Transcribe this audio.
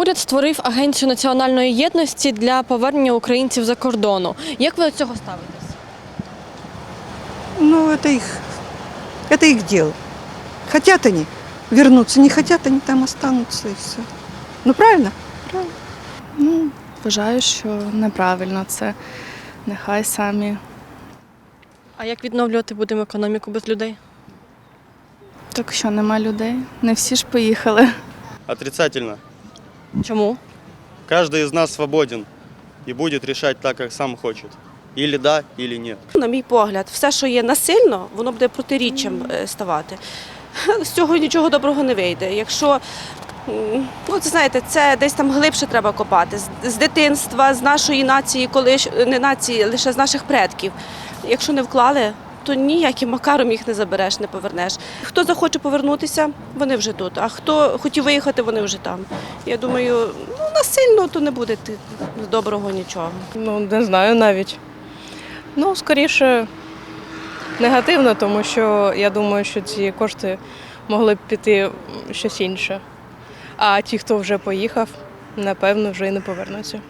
Уряд створив агенцію національної єдності для повернення українців за кордону. Як ви до цього ставитесь? Ну, это их, это их дело. Хотят они вернуться, не хотят, они там останутся и все. Ну, правильно? Ну, вважаю, що неправильно це. Нехай самі. А як відновлювати будемо економіку без людей? Так що нема людей. Не всі ж поїхали. Отрицательно. Чому? Каждый из нас свободен и будет решать так, как сам хочет. Или да, или нет. На мій погляд, все, що є насильно, воно буде протиріччям е, ставати. З цього нічого доброго не вийде. Якщо м, ну, це знаєте, це десь там глибше треба копати. З, з дитинства, з нашої нації, коли не нації, лише з наших предків. Якщо не вклали, то ніяким макаром їх не забереш, не повернеш. Хто захоче повернутися, вони вже тут. А хто хотів виїхати, вони вже там. Я думаю, ну насильно то не буде доброго нічого. Ну, не знаю навіть. Ну, скоріше негативно, тому що я думаю, що ці кошти могли б піти щось інше. А ті, хто вже поїхав, напевно, вже і не повернуться.